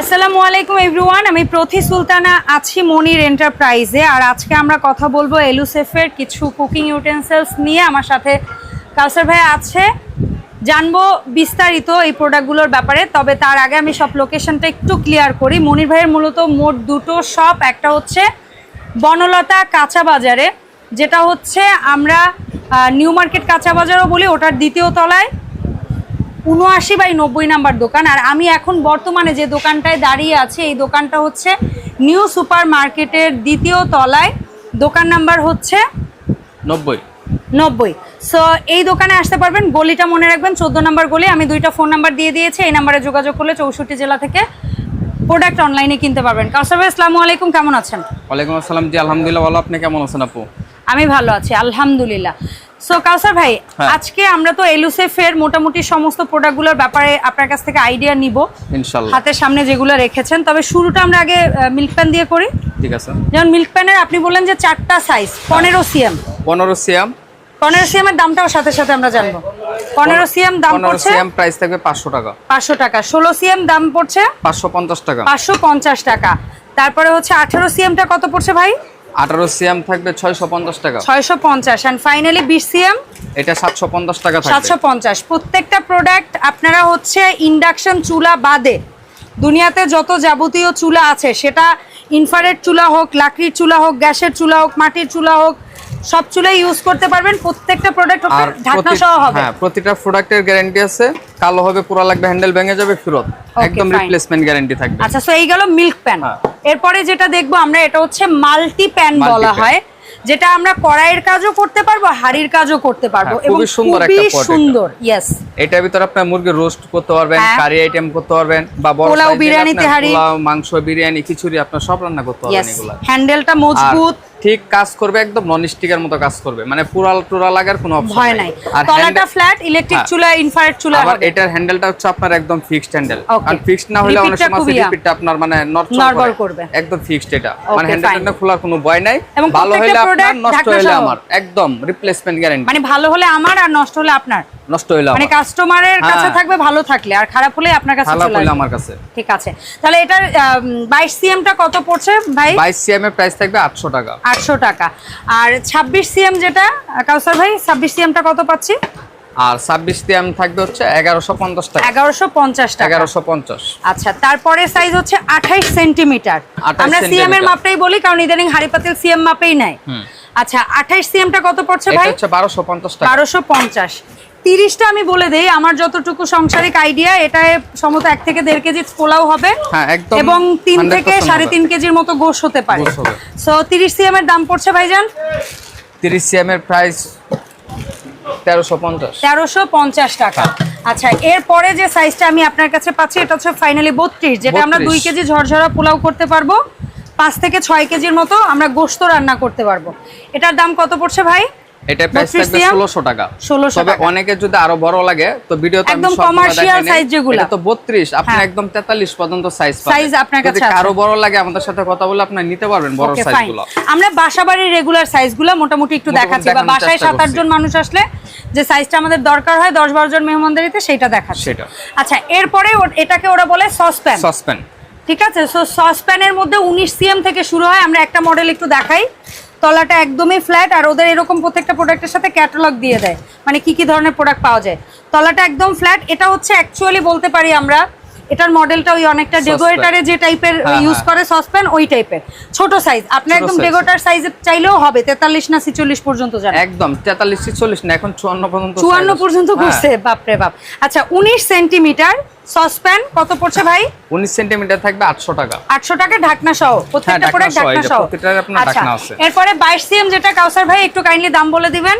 আসসালামু আলাইকুম এভরিওয়ান আমি প্রথি সুলতানা আছি মনির এন্টারপ্রাইজে। আর আজকে আমরা কথা বলব এলুসেফের কিছু কুকিং ইউটেন্সিলস নিয়ে। আমার সাথে কাউসার ভাই আছে। জানব বিস্তারিত এই প্রোডাক্টগুলোর ব্যাপারে, তবে তার আগে আমি সব লোকেশনটা একটু ক্লিয়ার করি। মনির ভাইয়ের মূলত মোট দুটো শপ একটা হচ্ছে বনলতা কাঁচা বাজারে, যেটা হচ্ছে আমরা নিউ মার্কেট কাঁচা বাজারও বলি, ওটার দ্বিতীয় তলায়। উনআশি বাই নব্বই নাম্বার দোকান। আর আমি এখন বর্তমানে যে দোকানটায় দাঁড়িয়ে আছি এই দোকানটা হচ্ছে নিউ সুপার মার্কেটের দ্বিতীয় তলায়। দোকান নাম্বার হচ্ছে নব্বই। নব্বই। সো এই দোকানে আসতে পারবেন। গলিটা মনে রাখবেন চোদ্দ নাম্বার গলি। আমি দুইটা ফোন নাম্বার দিয়ে দিয়েছি। এই নাম্বারে যোগাযোগ করলে চৌষট্টি জেলা থেকে প্রোডাক্ট অনলাইনে কিনতে পারবেন। কাউসার ভাই আসসালামু আলাইকুম কেমন আছেন? ওয়ালাইকুম আসসালাম জি আলহামদুলিল্লাহ ভালো। আপনি কেমন আছেন আপু? আমি ভালো আছি আলহামদুলিল্লাহ। সো কাউসার ভাই হ্যাঁ। আজকে আমরা তো এলুসেফের মোটামুটি সমস্ত প্রোডাক্টগুলোর ব্যাপারে আপনার কাছ থেকে আইডিয়া নিব। হাতের সামনে যেগুলো রেখেছেন। তবে শুরুটা আমরা আগে মিল্ক প্যান দিয়ে করি। ঠিক আছে। যেমন মিল্ক প্যানের আপনি বললেন যে চারটা সাইজ পনেরো সিএম পনেরো সিএম পনেরো সিএম এর দামটাও সাথে সাথে আমরা জানব। পনেরো সিএম দাম পড়ছে সিএম প্রাইস থাকবে পাঁচশো টাকা। পাঁচশো টাকা। ষোলো সিএম দাম পড়ছে পাঁচশো পঞ্চাশ টাকা। পাঁচশো পঞ্চাশ টাকা। তারপরে হচ্ছে আঠেরো সিএমটা কত পড়ছে ভাই? আঠারো সিএম থাকবে ছয়শো পঞ্চাশ টাকা। ছয়শো পঞ্চাশ। অ্যান্ড ফাইনালি বিশ সিএম এটা সাতশো পঞ্চাশ টাকা সাতশো থাকবে পঞ্চাশ। প্রত্যেকটা প্রোডাক্ট আপনারা হচ্ছে ইন্ডাকশন চুলা বাদে দুনিয়াতে যত যাবতীয় চুলা আছে সেটা ইনফারেট চুলা হোক লাকড়ির চুলা হোক গ্যাসের চুলা হোক মাটির চুলা হোক সব চুলাই ইউজ করতে পারবেন প্রত্যেকটা প্রোডাক্ট আর ঢাকনা সহ হবে। হ্যাঁ প্রতিটা প্রোডাক্টের গ্যারান্টি আছে কালো হবে পুরো লাগবে হ্যান্ডেল ভেঙে যাবে ফেরত। একদম রিপ্লেসমেন্ট গ্যারান্টি থাকবে। আচ্ছা সো এই গেল মিল্ক প্যান হ্যাঁ। এরপরে যেটা দেখব আমরা এটা হচ্ছে মাল্টি প্যান বলা হয় যেটা আমরা কড়াইয়ের কাজও করতে পারব হাড়ির কাজও করতে পারব হ্যাঁ, এবং খুবই সুন্দর একটা সুন্দর ইয়েস এটার ভিতরে আপনার মুরগি রোস্ট করতে পারবেন হ্যাঁ। কারি আইটেম করতে পারবেন বা বড় পোলাও, বিরিয়ানিতে হাঁড়ি। পোলাও মাংস বিরিয়ানি খিচুড়ি আপনার সব রান্না করতে পারবেন এগুলা। হ্যান্ডেলটা মজবুত। ঠিক কাজ করবে একদম নন স্টিকের মতো কাজ করবে। মানে পুরাল টুরা লাগার কোনো অপশন ভয় নাই। আর তলাটা ফ্ল্যাট ইলেকট্রিক। চুলা ইনফ্রারেড চুলা আবার এটার হ্যান্ডেলটা হচ্ছে আপনার একদম ফিক্সড হ্যান্ডেল আর ফিক্সড না হলে অনেক সময় রিপিটটা আপনার মানে নড়চড় করবে। একদম ফিক্সড এটা। মানে. হ্যান্ডেলটা খোলার কোনো ভয় নাই। ভালো হলে আপনার নষ্ট হলে আমার। একদম রিপ্লেসমেন্ট গ্যারান্টি মানে ভালো হলে আমার আর নষ্ট হলে আপনার। নষ্ট হলে মানে কাস্টমারের কাছে হ্যাঁ। থাকবে ভালো থাকলে আর খারাপ হলে আপনার কাছে খারাপ চলে হলে আসবে। আমার কাছে। ঠিক আছে। তাহলে এটার বাইশ সিএমটা কত পড়ছে ভাই? 22 সিএম এর প্রাইস থাকবে 800 টাকা। আটশো টাকা। আর ছাব্বিশ সিএম যেটা কাউসার ভাই ছাব্বিশ সিএমটা কত পাচ্ছি? আর 26 সিএম থাকবে হচ্ছে 1150 টাকা। এগারোশো পঞ্চাশ টাকা। 1150 আচ্ছা তারপরে সাইজ হচ্ছে আঠাইশ সেন্টিমিটার 28 আমরা সিএম এর মাপটাই বলি কারণ ইদানিং হাড়ি পাতিল সিএম মাপেই হুম। আচ্ছা আঠাইশ সিএমটা কত পড়ছে ভাই? এটা হচ্ছে 1250 টাকা। বারোশো পঞ্চাশ। তিরিশটা আমি বলে দেই আমার যতটুকু সংসারিক আইডিয়া এটায় সম্ভবত এক থেকে দেড় কেজি পোলাও হবে হ্যাঁ, এবং তিন থেকে সাড়ে তিন কেজির মতো গোশ হতে পারে। সো তিরিশ সিএম এর দাম পড়ছে ভাইজান? 30 সিএম এর প্রাইস 1350 তেরোশো পঞ্চাশ টাকা। আচ্ছা এরপরে যে সাইজটা আমি আপনার কাছে পাচ্ছি এটা হচ্ছে ফাইনালি বত্রিশ যেটা আমরা দুই কেজি ঝরঝরা পোলাও করতে পারব। পাঁচ থেকে ছয় কেজির মতো আমরা গোস্ত রান্না করতে পারব। এটার দাম কত পড়ছে ভাই? এটা প্রাইস থাকবে 1600 টাকা 1600 তবে। অনেকে যদি আরও বড় লাগে তো ভিডিওতে আমি একদম নাই। size যেগুলা। এটা তো 32 আপনি হ্যাঁ। একদম 43 পর্যন্ত সাইজ পাবেন Size আপনার কাছে আছে। কারও বড় লাগে আমাদের সাথে কথা বলে আপনি নিতে পারবেন বড় সাইজগুলো আমরা বাসাবাড়ির রেগুলার সাইজগুলো মোটামুটি একটু দেখাচ্ছি বা বাসায় চেষ্টা সাত আট করছি। জন মানুষ আসলে যে সাইজটা আমাদের দরকার হয় দশ বারো জন মেহমানদারিতে সেটা দেখাচ্ছি সেটা। আচ্ছা এরপরে এটাকে ওরা বলে সসপ্যান সসপ্যান ঠিক আছে সো সসপ্যানের মধ্যে উনিশ সিএম থেকে শুরু হয় আমরা একটা মডেল একটু দেখাই তলাটা একদমই ফ্ল্যাট আর ওদের এরকম প্রত্যেকটা প্রোডাক্টের সাথে ক্যাটালগ দিয়ে দেয় মানে কি কি ধরনের প্রোডাক্ট পাওয়া যায় তলাটা একদম ফ্ল্যাট এটা হচ্ছে অ্যাকচুয়ালি বলতে পারি আমরা এটার মডেলটা ওই অনেকটা। ডেকোরেটারে যে টাইপের হ্যাঁ, ইউজ হ্যাঁ। করে সসপ্যান ওই টাইপের ছোট সাইজ আপনার একদম। ডেকোরেটার সাইজে চাইলেও হবে তেতাল্লিশ না ছিচল্লিশ পর্যন্ত যান একদম 43 46 না এখন 54 পর্যন্ত চুয়ান্ন size আছে। পর্যন্ত হ্যাঁ, ঘুরছে বাপরে বাপ আচ্ছা উনিশ সেন্টিমিটার সসপ্যান কত পড়ছে ভাই? 19 সেন্টিমিটার থাকবে 800 টাকা। আটশো টাকা ঢাকনা সহ প্রত্যেকটা ঢাকনা প্রোডাক্ট সহ, ঢাকনা সহ। প্রত্যেকটার আপনার আচ্ছা ঢাকনা আছে। এরপরে বাইশ সিএম যেটা কাউসার ভাই একটু কাইন্ডলি দাম বলে দিবেন।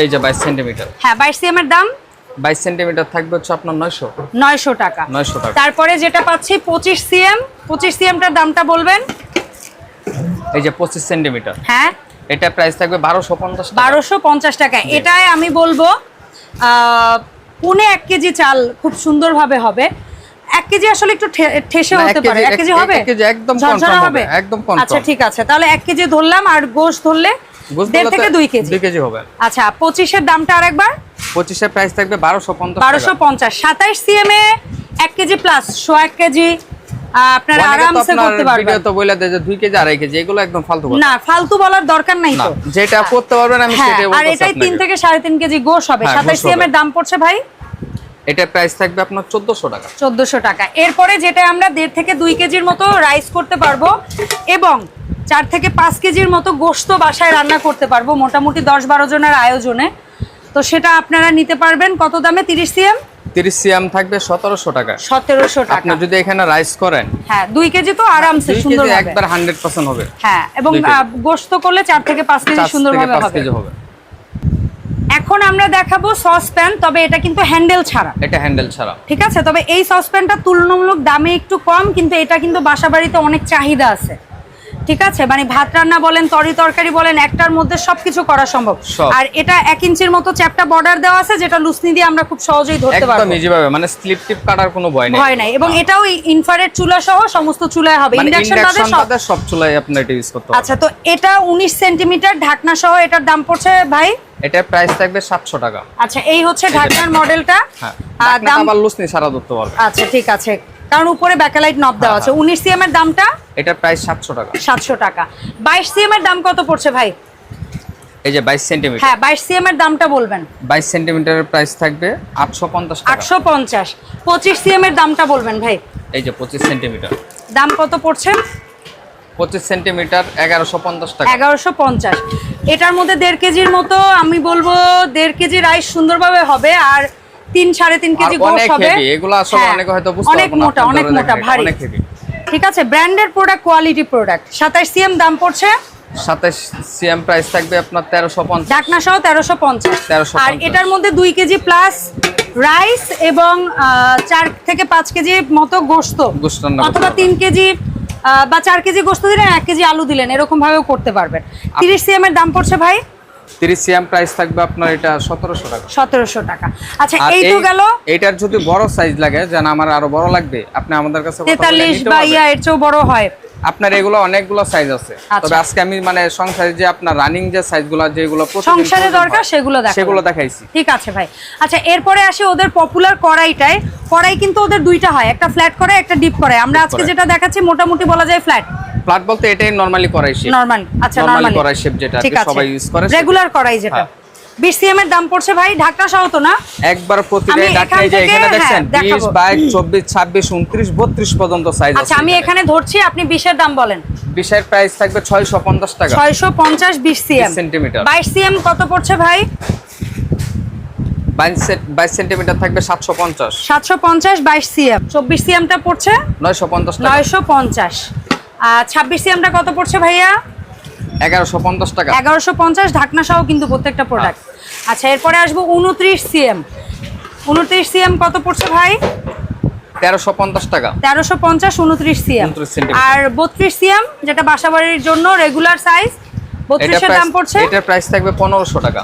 এই যে 22 সেন্টিমিটার। হ্যাঁ বাইশ সিএম এর দাম? 22 সেন্টিমিটার থাকবে হচ্ছে আপনার 900 নয়শো টাকা। 900 টাকা। তারপরে যেটা পাচ্ছি পঁচিশ সিএম। পঁচিশ সিএমটার দামটা বলবেন? এই যে 25 সেন্টিমিটার। হ্যাঁ। এটা প্রাইস থাকবে 1250 টাকা। বারোশো পঞ্চাশ টাকা এটায় আমি বলব পৌনে এক কেজি চাল খুব সুন্দরভাবে হবে। এক কেজি আসলে একটু ঠেসে হতে পারে। এক কেজি হবে? একদম ঝরঝরা হবে? হবে, একদম আচ্ছা ঠিক আছে। তাহলে এক কেজি ধরলাম আর গোশ ধরলে দেড় থেকে দুই কেজি। দুই কেজি হবে। আচ্ছা পঁচিশের দামটা আরেকবার। 25 এর প্রাইস থাকবে 1250 বারোশো টাকা। পঞ্চাশ। সাতাইশ সিএম এ এক কেজি প্লাস শো এক কেজি। আপনারা আরামসে করতে পারবেন। ভিডিও তো বলে দেয় যে দুই কেজি আড়াই কেজি এগুলো একদম ফালতু না ফালতু বলার দরকার নাই তো। যেটা করতে পারবেন আমি হ্যাঁ সেটাই আর এটাই তিন আপনাকে। থেকে সাড়ে তিন কেজি গোশ হবে। হ্যাঁ, সাতাশ গোশ সিএম এর দাম পড়ছে ভাই? প্রাইস থাকবে আপনার চোদ্দশো টাকা। চোদ্দশো টাকা। এরপরে যেটা আমরা দেড় থেকে দুই কেজির মতো রাইস করতে পারব এবং চার থেকে পাঁচ কেজির মতো গোস্ত বাসায় রান্না করতে পারব মোটামুটি দশ বারো জনের আয়োজনে। তো সেটা আপনারা নিতে পারবেন কত দামে? তিরিশ সিএম? তিরিশ সিএম থাকবে সতেরোশো টাকা। সতেরোশো টাকা। আপনি যদি এখানে রাইস করেন হ্যাঁ দুই কেজি তো আরামসে সুন্দর কেজি একবার হান্ড্রেড পার্সেন্ট হবে। হ্যাঁ এবং গোস্ত করলে চার থেকে পাঁচ কেজি চার থেকে সুন্দরভাবে হবে। কেজি হবে। এখন আমরা দেখাবো সসপ্যান তবে এটা কিন্তু হ্যান্ডেল ছাড়া। এটা হ্যান্ডেল ছাড়া। ঠিক আছে তবে এই সসপ্যানটা তুলনামূলক দামে একটু কম কিন্তু এটা কিন্তু বাসা বাড়িতে অনেক চাহিদা আছে। ঠিক আছে? মানে ভাত রান্না বলেন তরি তরকারি বলেন একটার মধ্যে সবকিছু করা সম্ভব। আর এটা এক ইঞ্চির মতো চ্যাপটা বর্ডার দেওয়া আছে যেটা লুসনি দিয়ে আমরা খুব সহজেই ধরতে একদম পারব। ইজি ভাবে মানে স্লিপ টিপ কাটার কোনো ভয় নেই। ভয় নাই। এবং এটাও ইনফ্রারেড চুলা সহ সমস্ত চুলায় হবে। মানে ইন্ডাকশন সব বাদে সব চুলাই আপনি এটা ইউজ করতে পারবেন আচ্ছা তো এটা উনিশ সেন্টিমিটার ঢাকনা সহ এটার দাম পড়ছে ভাই? এটা প্রাইস থাকবে সাতশো টাকা। আচ্ছা এই হচ্ছে ঢাকনার মডেলটা হ্যাঁ। আর দাম আবার লুসনি সারা ধরতে পারবে। আচ্ছা ঠিক আছে। কারণ উপরে ব্যাকালাইট নব দেওয়া আছে। উনিশ সিএম এর দামটা? এটার প্রাইস সাতশো টাকা। সাতশো টাকা। বাইশ সিএম এর দাম কত পড়ছে ভাই? এই যে বাইশ সেন্টিমিটার হ্যাঁ বাইশ সিএম এর দামটা বলবেন। বাইশ সেন্টিমিটারের প্রাইস থাকবে আটশো পঞ্চাশ টাকা। আটশো পঞ্চাশ। পঁচিশ সিএম এর দামটা বলবেন ভাই। এই যে পঁচিশ সেন্টিমিটার দাম কত পড়ছে? পঁচিশ সেন্টিমিটার এগারোশো পঞ্চাশ টাকা। এগারোশো পঞ্চাশ। এটার মধ্যে দেড় কেজির মতো আমি বলব দেড় কেজি রাইস সুন্দরভাবে হবে। আর তিন সাড়ে তিন কেজি গোশ অনেক হবে। এগুলো আসলে হ্যাঁ, অনেকে হয়তো অনেক মোটা অনেক মোটা ভারী। ঠিক আছে ব্র্যান্ডের প্রোডাক্ট কোয়ালিটি প্রোডাক্ট সাতাশ সিএম দাম পড়ছে? সাতাশ সিএম প্রাইস থাকবে আপনার তেরোশো পঞ্চাশ। সহ তেরোশো পঞ্চাশ। 1350 আর এটার মধ্যে দুই কেজি প্লাস রাইস এবং চার থেকে পাঁচ কেজি মতো গোস্ত অথবা তিন কেজি বা চার কেজি গোস্ত দিলেন এক কেজি আলু দিলেন এরকম ভাবেও করতে পারবেন। তিরিশ সিএম এর দাম পড়ছে ভাই? তিরিশ সিএম প্রাইস থাকবে আপনার এটা সতেরোশো টাকা। সতেরোশো টাকা। আচ্ছা এই তো গেল? এইটার যদি বড় সাইজ লাগে যেন আমার আরও বড় লাগবে আপনি আমাদের কাছে কথা বলে তেতাল্লিশ নিতে বা ইয়া এর চেয়েও বড় হয়। আপনার এগুলো অনেকগুলো সাইজ আছে। আচ্ছা। তবে আজকে আমি মানে সংসারে যে আপনার রানিং যে সাইজগুলো যেগুলো সংসারে দরকার সেগুলো। সেগুলো দেখাইছি। ঠিক আছে ভাই। আচ্ছা এরপরে আসি ওদের পপুলার কড়াইটায়। কড়াই কিন্তু ওদের দুইটা হয় একটা ফ্ল্যাট কড়াই একটা ডিপ কড়াই আমরা আজকে যেটা দেখাচ্ছি মোটামুটি বলা যায় ফ্ল্যাট ফ্ল্যাট বলতে এটাই নরমালি করাই শেপ নরমাল আচ্ছা নরমাল কড়াই shape যেটা সবাই use করে। রেগুলার কড়াই যেটা। হ্যাঁ। 20 সিএম এর দাম পড়ছে ভাই ঢাকনা সহ তো না? একবার আমি ডাটা এই যে এখানে হ্যাঁ, দেখছেন? 20 22 24 26 29 32 পর্যন্ত সাইজ আছে আচ্ছা আমি এখানে। ধরছি আপনি 20 এর দাম বলেন। বিশের প্রাইস থাকবে 650 টাকা। 650 20 সিএম 20 সেন্টিমিটার। 22 সিএম কত পড়ছে ভাই? 22 সেন্টিমিটার থাকবে 750 750 22 সিএম 24 সিএমটা পড়ছে? 950 টাকা। 950 26 সিএমটা কত পড়ছে ভাইয়া? 1150 টাকা। এগারোশো পঞ্চাশ ঢাকনা সহ কিন্তু প্রত্যেকটা প্রোডাক্ট আচ্ছা এরপরে আসব উনত্রিশ সিএম। উনত্রিশ সিএম কত পড়ছে ভাই? 1350 টাকা। তেরোশো পঞ্চাশ উনত্রিশ সিএম। 29 সেন্টিমিটার। আর বত্রিশ সিএম যেটা বাসাবাড়ির জন্য রেগুলার সাইজ দাম পড়ছে? এটার প্রাইস থাকবে 1500 টাকা।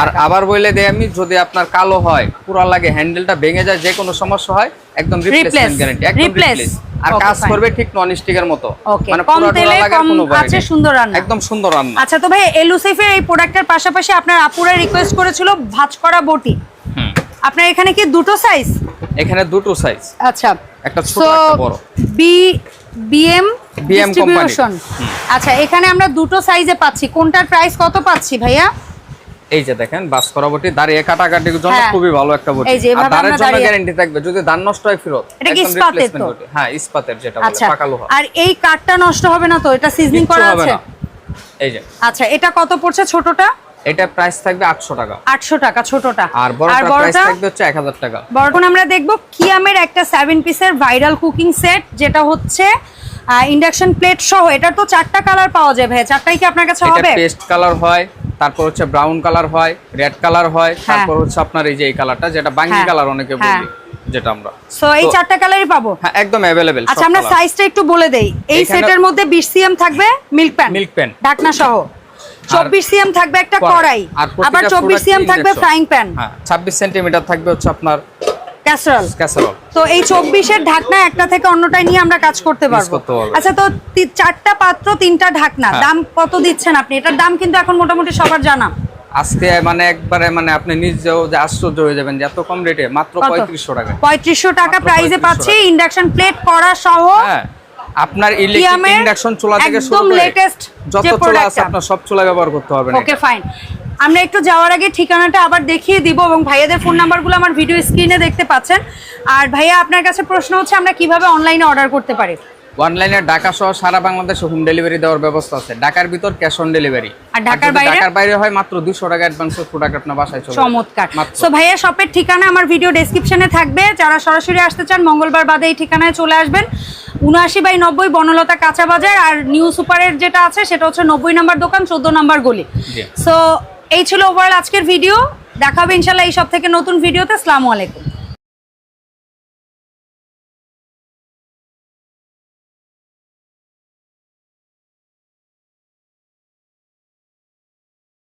আর আবার বলে দেই আমি যদি আপনার কালো হয় পুরা লাগে হ্যান্ডেলটা ভেঙে যায় যে কোনো সমস্যা হয় একদম রিপ্লেসমেন্ট গ্যারান্টি একদম রিপ্লেস আর কাজ করবে ঠিক নন স্টিকের মতো মানে কম তেলে, কম আছে, সুন্দর রান্না। একদম সুন্দর রান্না। আচ্ছা তো ভাই এলুসেফের এই প্রোডাক্টের পাশাপাশি আপনার আপুরা রিকোয়েস্ট করেছিল ভাজ করা বটি আপনার এখানে কি দুটো সাইজ এখানে দুটো সাইজ আচ্ছা। একটা ছোট একটা বড়। বি বিএম BM ডিস্ট্রিবিউশন আচ্ছা এখানে আমরা দুটো সাইজে পাচ্ছি। কোনটার প্রাইস কত পাচ্ছি ভাইয়া? এই যে দেখেন বাস করা বটি দাঁড়িয়ে কাটাকাটির জন্য হ্যাঁ। খুবই ভালো একটা বটি। আর দাঁড়ের জন্য গ্যারান্টি থাকবে যদি দান নষ্ট হয় ফেরত। এটা কি ইস্পাতের তো? হ্যাঁ ইস্পাতের যেটা বলে আচ্ছা। পাকা লোহা। আর এই কাঠটা নষ্ট হবে না তো? এটা সিজনিং করা আছে। এই যে। আচ্ছা এটা কত পড়ছে ছোটটা? এটা প্রাইস থাকবে 800 টাকা। আটশো টাকা ছোটটা। আর বড়টার প্রাইস থাকবে হচ্ছে 1000 টাকা। বড়টা আমরা দেখব কিয়ামের একটা সেভেন পিসের ভাইরাল কুকিং সেট যেটা হচ্ছে ইন্ডাকশন প্লেট সহ এটার তো চারটা কালার পাওয়া যায় ভাই চারটাই কি আপনার কাছে হবে? পেস্ট কালার হয় তারপর হচ্ছে ব্রাউন কালার হয় রেড কালার হয় হ্যাঁ। তারপর হচ্ছে আপনার এই যে এই কালারটা যেটা বাঙ্গি হ্যাঁ, কালার অনেকে হ্যাঁ। বলি যেটা আমরা। সো এই চারটা কালারই পাবো? হ্যাঁ একদম অ্যাভেলেবেল আচ্ছা আমরা সাইজটা একটু বলে দেই। এই সেটের মধ্যে বিশ সিএম থাকবে মিল্ক প্যান মিল্ক pan। ঢাকনা সহ। চব্বিশ সিএম থাকবে একটা কড়াই। আবার চব্বিশ সিএম থাকবে ফ্রাইং প্যান হ্যাঁ 26 সেন্টিমিটার থাকবে হচ্ছে আপনার ক্যাসারল ক্যাসারোল তো এই চব্বিশের ঢাকনা একটা থেকে অন্যটাই নিয়ে আমরা কাজ করতে পারব। আচ্ছা তো চারটা পাত্র তিনটা ঢাকনা হ্যাঁ। দাম কত দিচ্ছেন আপনি? এটার দাম কিন্তু এখন মোটামুটি সবার জানা। আজকে মানে একবারে মানে আপনি নিজেও যে আশ্চর্য হয়ে যাবেন যে এত কম রেটে মাত্র কত? পঁয়ত্রিশশো টাকা পঁয়ত্রিশশো টাকা মাত্র প্রাইসে পাচ্ছি ইন্ডাকশন প্লেট করা সহ হ্যাঁ আপনার ইলেকট্রিক ইন্ডাকশন চুলা থেকে শুরু একদম করে latest যত চুলা আছে আপনার সব চুলা ব্যবহার করতে হবে ওকে ফাইন আমরা একটু যাওয়ার আগে ঠিকানাটা আবার দেখিয়ে দিব এবং ভাইয়াদের ফোন নাম্বারগুলো আমার ভিডিও স্ক্রিনে দেখতে পাচ্ছেন। আর ভাইয়া আপনার কাছে প্রশ্ন হচ্ছে আমরা কীভাবে অনলাইনে অর্ডার করতে পারি? অনলাইনে ঢাকা সহ সারা বাংলাদেশে হোম ডেলিভারি দেওয়ার ব্যবস্থা আছে। ঢাকার ভিতর ক্যাশ অন ডেলিভারি আর ঢাকার বাইরে? ঢাকার বাইরে হয় মাত্র দুশো টাকা অ্যাডভান্স প্রোডাক্ট আপনার বাসায় চলে চমৎকার। সো ভাইয়া শপের ঠিকানা আমার ভিডিও ডেসক্রিপশনে থাকবে। যারা সরাসরি আসতে চান মঙ্গলবার বাদে এই ঠিকানায় চলে আসবেন। উনআশি বাই নব্বই বনলতা কাঁচা বাজার। আর নিউ সুপারের যেটা আছে সেটা হচ্ছে নব্বই নাম্বার দোকান চোদ্দ নাম্বার গলি। সো এই ছিল ওভারঅল আজকের ভিডিও দেখাবে ইনশাল্লাহ এই সব থেকে নতুন ভিডিওতে আসসালামু আলাইকুম।